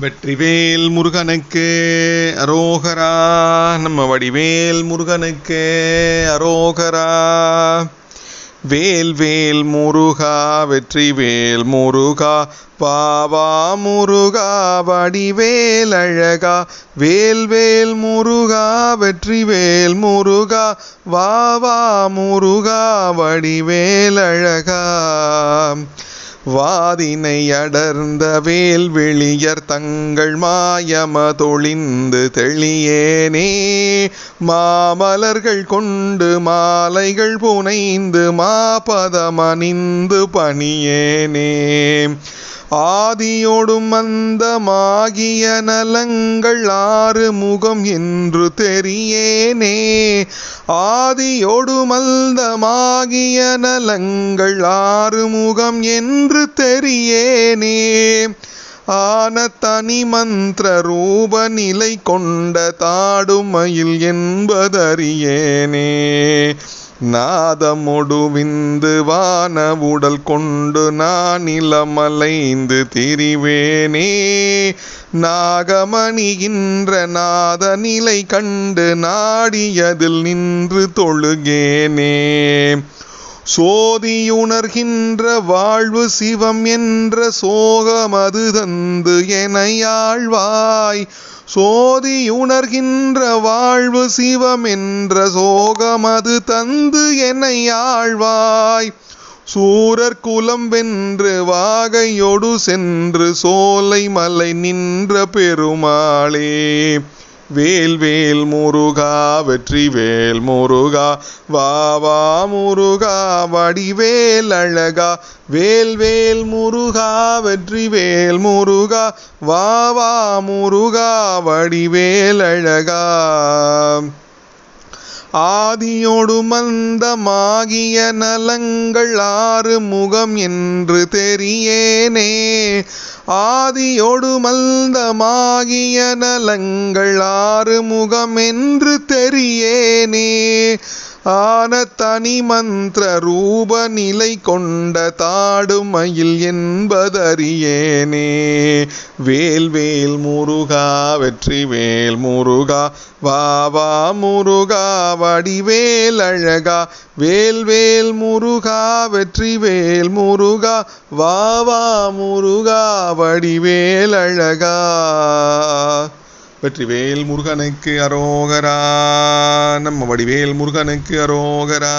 வெற்றிவேல் முருகனுக்கு அரோகரா. நம்ம வடிவேல் முருகனுக்கு அரோகரா. வேல் வேல் முருகா வெற்றிவேல் முருகா. பாவா முருகா வடிவேல் அழகா. வேல் வேல் முருகா வெற்றிவேல் முருகா. வாவா முருகா வடிவேல் அழகா. வாதினை அடர்ந்த வேல்வெளியர் தங்கள் மாயமதொழிந்து தெளியேனே. மாமலர்கள் கொண்டு மாலைகள் புனைந்து மாபதமணிந்து பணியேனே. ஆதியோடும் அந்தமாகிய நலங்கள் ஆறு முகம் என்று தெரியேனே. ஆதியோடும் அந்தமாகிய நலங்கள் ஆறு முகம் என்று தெரியேனே. ஆன தனி மந்திர ரூப நிலை கொண்ட தாடுமயில் என்பதறியேனே. நாதமொடு விந்து வான உடல் கொண்டு நான் இளமலைந்து திரிவேனே. நாகமணிகின்ற நாத நிலை கண்டு நாடியதில் நின்று தொழுகேனே. சோதியுணர்கின்ற வாழ்வு சிவம் என்ற சோகமது தந்து எனையாழ்வாய். சோதியுணர்கின்ற வாழ்வு சிவம் என்ற சோகமது தந்து எனையாழ்வாய். சூரர் குலம் வென்று வாகையொடு சென்று சோலை மலை நின்ற பெருமாளே. வேல் வேல் முருகா வெற்றி வேல் முருகா வா வா முருகா வடிவேல் அழகா. வேல் வேல் முருகா வெற்றி வேல் முருகா வா வா முருகா வடிவேல் அழகா. ஆதியோடு மந்தமாகிய நலங்கள் ஆறு முகம் என்று தெரியேனே. ஆதியோடு மந்தமாகிய நலங்கள் ஆறு முகம் என்று தெரியேனே. ஆன தனி மந்திர ரூப நிலை கொண்ட தாடுமயில் என்பதறியேனே. வேல்வேல் முருகா வெற்றி வேல் முருகா வாவா முருகா வடிவேல் அழகா. வேல்வேல் முருகா வெற்றி வேல் முருகா வாவா முருகா வடிவேல் அழகா. வெற்றிவேல் முருகனுக்கு அரோகரா. நம்ம வடிவேல் முருகனுக்கு அரோகரா.